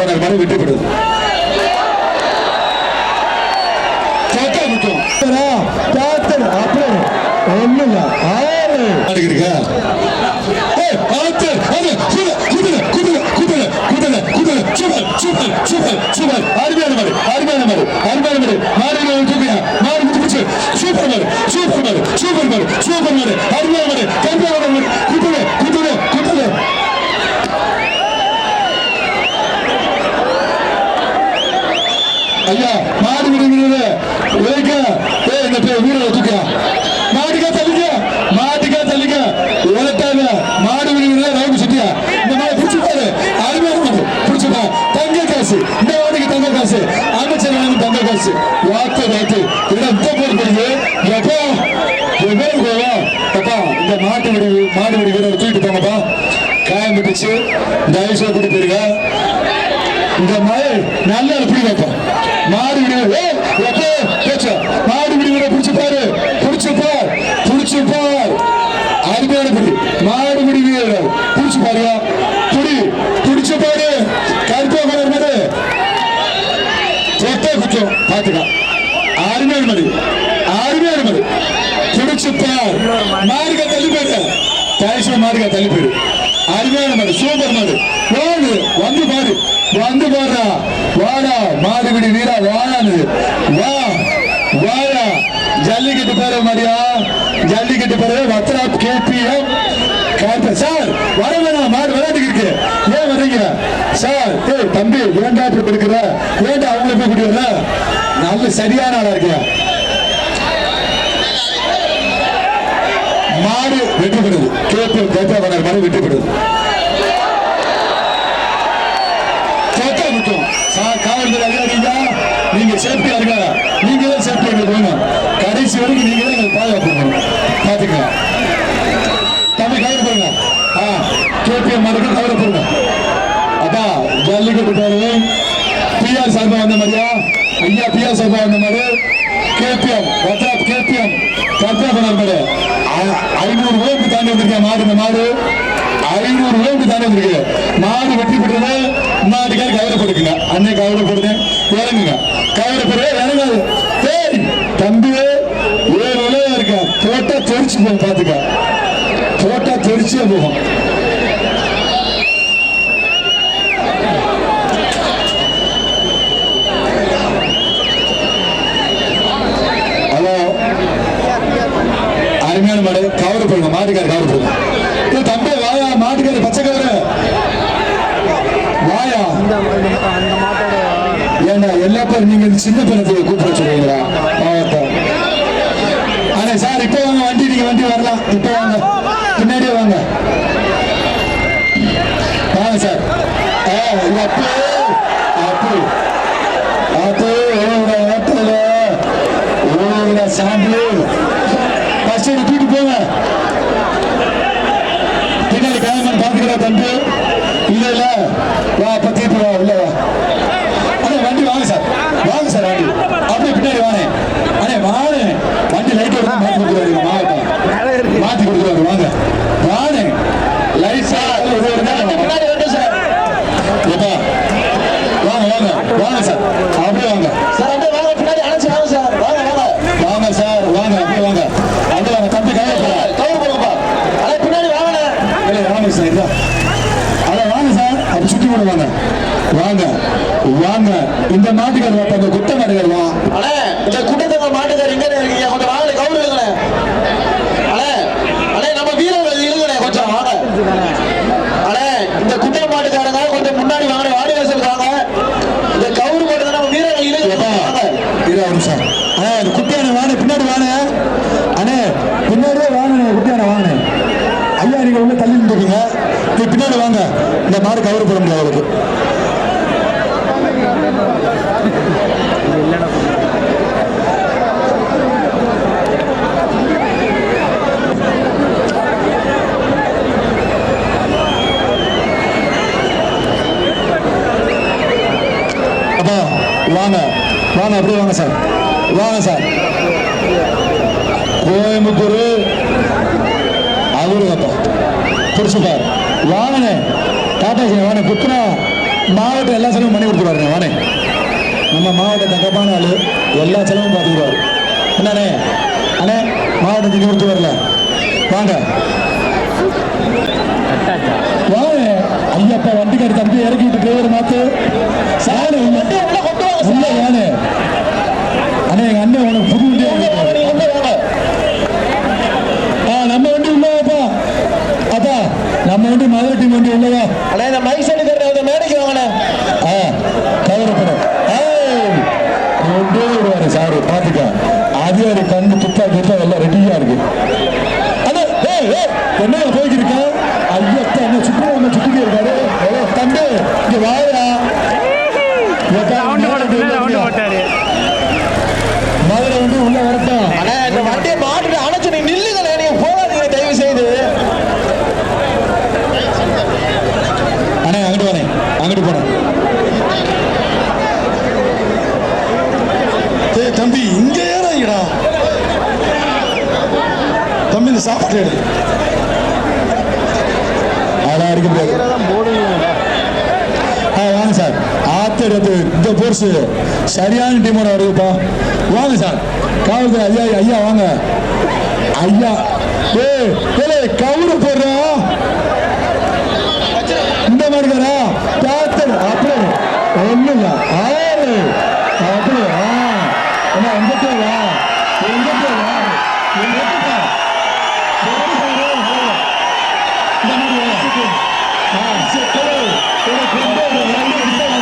பண்ணார் மறு வெற்றி பெறுது தோத்தா முட்டும் அப்படியே ஒண்ணும் இல்ல ஆறு. இருக்கா சூப்பர் ஆத்து, சூப்பர் குதிரை, சூப்பர் குதிரை, குதிரை, குதிரை, குதிரை, சூப்பர், சூப்பர், சூப்பர், சூப்பர். அருமையான மாடு, அருமையான மாடு, அருமையான மாடு. மாடுகளை ஒரு தூக்குங்க. மாடு முடிச்சு போச்சு. சூப்பர் மாடு, சூப்பர் மாடு, சூப்பர் மாடு, சூப்பர் மாடு, அருமையான மாடு, கருமையான மாடு. குதிரை, குதிரை, குதிரை. ஐயா மாடு விடுகிறது உழைக்க ஏ இந்த பேர் வீரரை தூக்கியா மாட்டுக்கா தள்ளிக்க மாட்டுக்கா தள்ளிக்க உழைக்காத மாடு விடுகிறது ரவுண்டு சுத்தியா இந்த மாதிரி பிடிச்சிப்பாரு அருமையான மாடு பிடிச்சிப்பா தங்க காசு. இந்த மாடுக்கு தங்க காசு. அமைச்சர் தங்க காசு. வாத்து வாத்து. இடம் இந்த பேர் போடுது எப்போ? அப்பா இந்த மாட்டு விடு மாடு விடு வீரரை தூக்கிட்டு போங்கப்பா காயம் இந்த போயிருங்க இந்த மாதிரி நல்ல பிடி வைப்போம் மாடு விடுவது மாடு பாரு பிடிச்சு பார் பிடிச்சு பார் அருமையான பிடி மாடு பிடி வீரர் பிடிச்சு பாருயா பிடி. பிடிச்சு பாரு கருப்பா கலர் மாதிரி தொட்டை குச்சம் பாத்துக்க அருமையான மடி அருமையான மடி. பிடிச்சு பார். மாடுக தள்ளி போயிரு. தாய்ஸ்வர மாடுக தள்ளி போயிரு. அருமையான மாடு. சூப்பர் மாடு. வாடு. வந்து பாரு. வந்து பாடுறா. வாடா. மாடு வீரா. வாடான்னு வா. வாடா. ஜல்லிக்கட்டு பேரு மாதிரியா ஜல்லிக்கட்டு பேரு வத்ரா கேபிஎம். கார்ப சார் வர வேணாம் மாடு விளையாட்டுக்கு இருக்கு. ஏன் வர்றீங்க சார் ஏய் தம்பி ஏன்டா இப்படி கொடுக்குற ஏன்டா அவங்கள போய் குடிவர நல்ல சரியான ஆளா இருக்கியா மாடு வெற்றி பெறுது. கேபிஎம் கேபிஎம் மாடு வெற்றி பெறுது சத்தம் முக்கியம் சார் காவல்துறை அதிகாரிங்க நீங்க சேஃப்டியா இருக்க நீங்க தான் சேஃப்டி எங்களுக்கு வேணும் கடைசி வரைக்கும் நீங்க தான் எங்களுக்கு பாதுகாப்பு வேணும் பாத்துக்கலாம் தம்பி கவலை போடுங்க ஆ கேபிஎம் மாடுக்கு கவலை போடுங்க அப்பா ஜல்லிக்கட்டு பேரு பிஆர் சார்பா வந்த மாதிரியா ஐயா பிஆர் சார்பா வந்த மாதிரி கேபிஎம் வத்ராப் கேபிஎம் கர்த்தா பண்ணார் மாடு ஐநூறு ரூபாய்க்கு தாண்டி வந்திருக்கேன் மாடு இந்த மாடு ஐநூறு ரூபாய்க்கு தாண்டி வந்திருக்கு மாடு வெற்றி பெற்றது நாட்டுக்கார் கவலைப்படுக்குங்க போட்டுக்குங்க அன்னை இறங்குங்க கவலை இறங்காது ஏய் தம்பியே ஏழு இருக்க போட்டா தெரிச்சு போகும் பாத்துக்க போட்டா தெரிச்சே போகும் ஹலோ அருமையான மாடு கவரை போடுங்க மாட்டுக்கார கவரை போடுங்க ஏய் தம்பி வாயா மாட்டுக்கார பச்சை கவரு வாயா ஏண்டா எல்லா நீங்க சின்ன பணத்தை கூப்பிட சொல்றீங்களா மாவட்ட சார் இப்போ வாங்க வண்டி நீங்க வண்டி வரலாம். இப்போ வாங்க. பின்னாடியே வாங்க. வாங்க சார். ஆ இது அப்பே அப்படி. ஓட ஆட்டல ஃபர்ஸ்ட் தூக்கிட்டு போங்க. பின்னாடி காயமன் பாத்துக்கிறா தம்பி. இல்ல இல்ல. வா அப்ப வா உள்ள வா அண்ணே வண்டி வாங்க சார் வாங்க சார் வண்டி வாங்க அண்ணே வாங்க வண்டி லைட் மாத்தி கொடுக்குறாரு மாவட்டம். மாத்தி கொடுக்குறாரு வாங்க வாங்க லைட் சார் ஒரு ஒரு நேரம் பின்னாடி வந்து சார் ஏப்பா வாங்க வாங்க வாங்க சார் அப்படியே வாங்க சார் அப்படியே வாங்க பின்னாடி அணைச்சு வாங்க சார் வாங்க வாங்க வாங்க சார் வாங்க அப்படியே வாங்க அப்படியே வாங்க தம்பி கையை போடுங்க கவர் பண்ணுப்பா அண்ணே பின்னாடி வாங்கண்ணே இல்லை வாங்க சார் இதா அட வாங்க சுற்றி கூட வாங்க. வாங்க. வாங்க. இந்த மாட்டுக்கார் வாப்பா அந்த குட்ட மாட்டுக்கார் வா. அண்ணே இந்த கூட்டத்தங்க மாட்டுக்கார் எங்க இருக்கீங்க கொஞ்சம் வாங்க கவர் இல்லைங்கண்ணே அண்ணே அண்ணே நம்ம வீரர்கள் இருங்கண்ணே கொஞ்சம் வாங்க. அண்ணே இந்த குட்டை மாட்டுக்காரங்க கொஞ்சம் முன்னாடி வாங்க வாடி வாசல் வாங்க. இந்த கவுரு மாட்டு நம்ம வீரர்கள் இருங்க ஏப்பா வாங்க. இரு ஒரு நிமிஷம். அண்ணே குட்டியான வாங்க பின்னாடி வாங்க அண்ணே பின்னாடியே வாங்க குட்டியான வாங்க ஐயா நீங்க உள்ள தள்ளி நின்றுக்குங்க நீ பின்னாடி வாங்க இந்த மாடு கவர் போட முடியாது அவருக்கு. அப்பா வாங்க. வாங்க அப்படியே வாங்க சார். வாங்க சார். கோயம்புத்தூர். அவருங்கப்பா புடிச்சுப்பார். வாங்கண்ணே. டாடா ஜி வாணே. புத்தனா மாவட்டம் எல்லா செலவும் பண்ணி கொடுத்துருவாருங்க வானே நம்ம மாவட்ட தங்கப்பான ஆளு எல்லா செலவும் பார்த்துக்குவாரு. என்னண்ணே? அண்ணே மாவட்டம் செஞ்சு கொடுத்து வரல. வாங்க ஐயப்பா வண்டிக்காரி தம்பி இறக்கி விட்டு டிரைவர் மாத்து சாரு வண்டி உள்ள கொண்டு வாங்க சார். உள்ள வானே அண்ணே எங்க அண்ணன் உனக்கு புது வண்டி உள்ள வாங்க, நீங்க உள்ள வாங்க. ஆ நம்ம வண்டி உள்ளவாப்பா அப்பா நம்ம வண்டி மதுரை டீம் வண்டி உள்ளவா அண்ணே இந்த மைக் செட் இருக்கிற மேடைக்கு வாங்கண்ணே ஆ கவலைப்படும் ஏய் கொண்டே வருவாரு சாரு பாத்துக்க அது ஒரு கண்ணு துப்பா துப்பா எல்லாம் ரெடியா இருக்கு அண்ணா ஏய் ஏய் என்ன போய்க்கு இருக்க ஐயப்பா என்ன சுற்றி என்ன சுத்திட்டே இருக்காரு ஏய், தம்பி இங்க வாயா ரவுண்டு போட்டு ரவுண்டு போட்டாரு மதுரை வண்டி உள்ள வரட்டும் அண்ணே இந்த வண்டியை மாட்டிட்டு அணைச்சு நீ நில்லுங்களே நீங்க போகாதீங்க தயவு செய்து அண்ணே அங்கிட்டு வானே அங்கிட்டு போனேன் ஏய் தம்பி இங்க ஏறாங்கடா தம்பி சாப்பிட்டு சாப்பாடு எடு அதெல்லாம் இருக்க முடியாது. ஆ வாங்க சார். ஆத்தெடுத்து இந்த போர்ஸ் சரியான டீமோட வருதுப்பா. வாங்க சார். காவல்துறை ஐயா ஐயா வாங்க. ஐயா. ஏ கவுரு போடுறா இந்த மாதிரிக்காரா தாத்தர் அப்படியே ஒண்ணும் இல்ல ஆறு அப்படியே ஆ என்ன எங்கிட்ட வா எங்கிட்ட வா எங்கிட்ட வா இந்த மாதிரி வா ஆ சரி போடு. போடு, கொண்டு வா. ரெண்டு அடிச்சாங்க.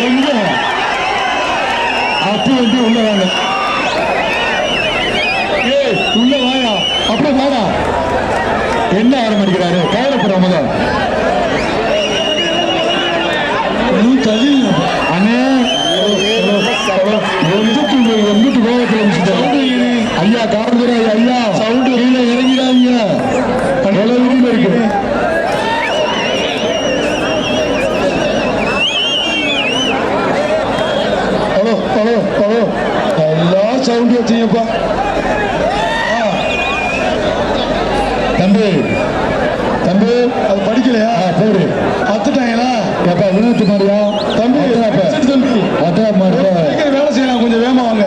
எங்க அப்படி வந்து உள்ள வாங்க ஏய் உள்ள வாயா அப்படியே வாடா என்ன ஆரம்பிக்கிறாரு கவலைப்படுற முதல் அண்ணே எந்துட்டு எந்துட்டு கோபத்தில் சவுண்டு வச்சீங்கப்பா. தம்பி. தம்பி. அது படிக்கலையா? போடு. அத்துட்டாங்களா எப்பா வினோத் மாதிரியா தம்பி மாதிரி வேலை செய்யலாம் கொஞ்சம் வேகமா வாங்க.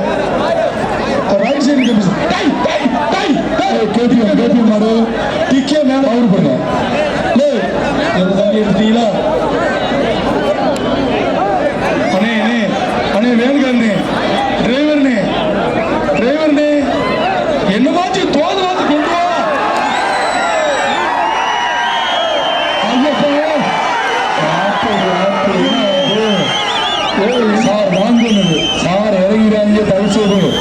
ரைட் சைடு கேபிஎம் கேபிஎம் மாடு டிக்கே மேல அவர் பண்ணுங்க ஏய் எந்த தம்பி எடுத்தீங்களா அண்ணே அண்ணே அண்ணே வேணுகாண்ணே டிரைவர்ண்ணே டிரைவர்ண்ணே என்ன மாச்சு தோது வந்து கொண்டு வா ஐயப்பா ஆப்பது, ஆப்பது, என்ன ஆகுது? ஏய், சார் வாங்கணும் சார் செய்து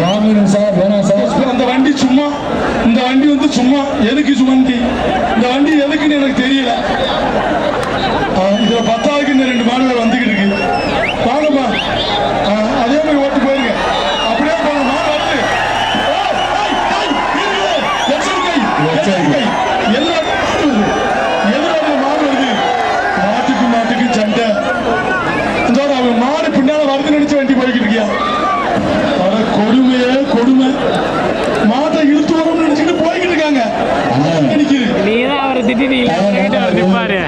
வாங்கணும் சார் வேணாம் சார். அந்த வண்டி சும்மா இந்த வண்டி வந்து சும்மா எதுக்கு சு- வண்டி? இந்த வண்டி எதுக்குன்னு எனக்கு தெரியல. இதுல பத்தாவதுக்கு இந்த ரெண்டு மாடுகள் வந்துகிட்டு இருக்கு. ஆ, அதே மாதிரி ஓட்டு போயிருங்க. அப்படியே ஏய், இருங்க. எச்சரிக்கை எல்லா மாட்டுக்கு மாட்டுக்கு சண்டை. இந்த அவங்க மாடு பின்னால வருது நினைச்சு வண்டி போய்கிட்டு இருக்கியா? கொடுமையே கொடுமை. மாட்டை இழுத்து வரோம்னு நினைச்சுட்டு போய்கிட்டு இருக்காங்க. நினைக்குது நீ தான் அவரை நிப்பாரு.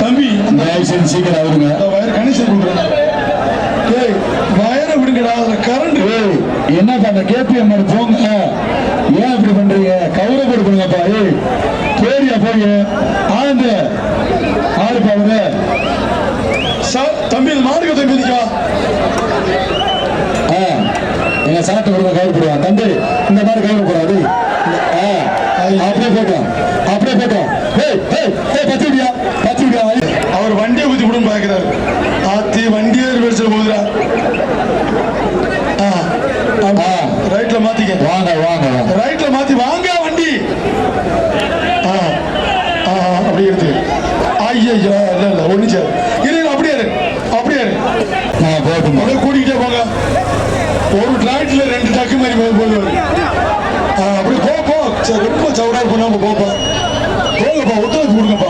தம்பி. தயவு சீக்கிரம் அவருங்க வயர் கணேசன் கொடுக்குறேன். ஏய் வயரை விடுங்கடா அதுல கரண்ட் ஏய் என்ன பண்ண? கேபிஎம் மாடு போங்க ஏன் இப்படி பண்றீங்க கௌரவ கொடுக்கணுங்கப்பா ஏய் பேரியா போய் ஆனந்து ஆறுப்பா அவரு சார் தம்பி இந்த மாடுக்கு தம்பி இருக்கா ஆ, சாட்டை கொடுக்க கவலைப்படுவான் தம்பி இந்த மாதிரி கவலைப்படாது அப்படியே போட்டோம். அப்படியே போட்டோம். பத்து விடியா அவர் வண்டியை ஊத்தி விடும் பாக்குறாரு ஆத்தி வண்டியே ரிவர்ஸ்ல. ஆ. ரைட்ல மாத்திக்க. வாங்க வாங்க ரைட்ல மாத்தி வாங்க வண்டி. அப்படி எடுத்து ஐயோ இல்ல இல்ல ஒண்ணு சார் இரு அப்படியே அப்படியே இரு. நான் போட்டுமா அப்படியே கூட்டிகிட்டே போங்க ஒரு டிராக்டர்ல ரெண்டு டக்கு மாதிரி போய் போடுவாரு. அப்படி அப்படியே ரொம்ப சவுடா பண்ணாம போப்பா போங்கப்பா ஒத்துழைப்பு கொடுங்கப்பா.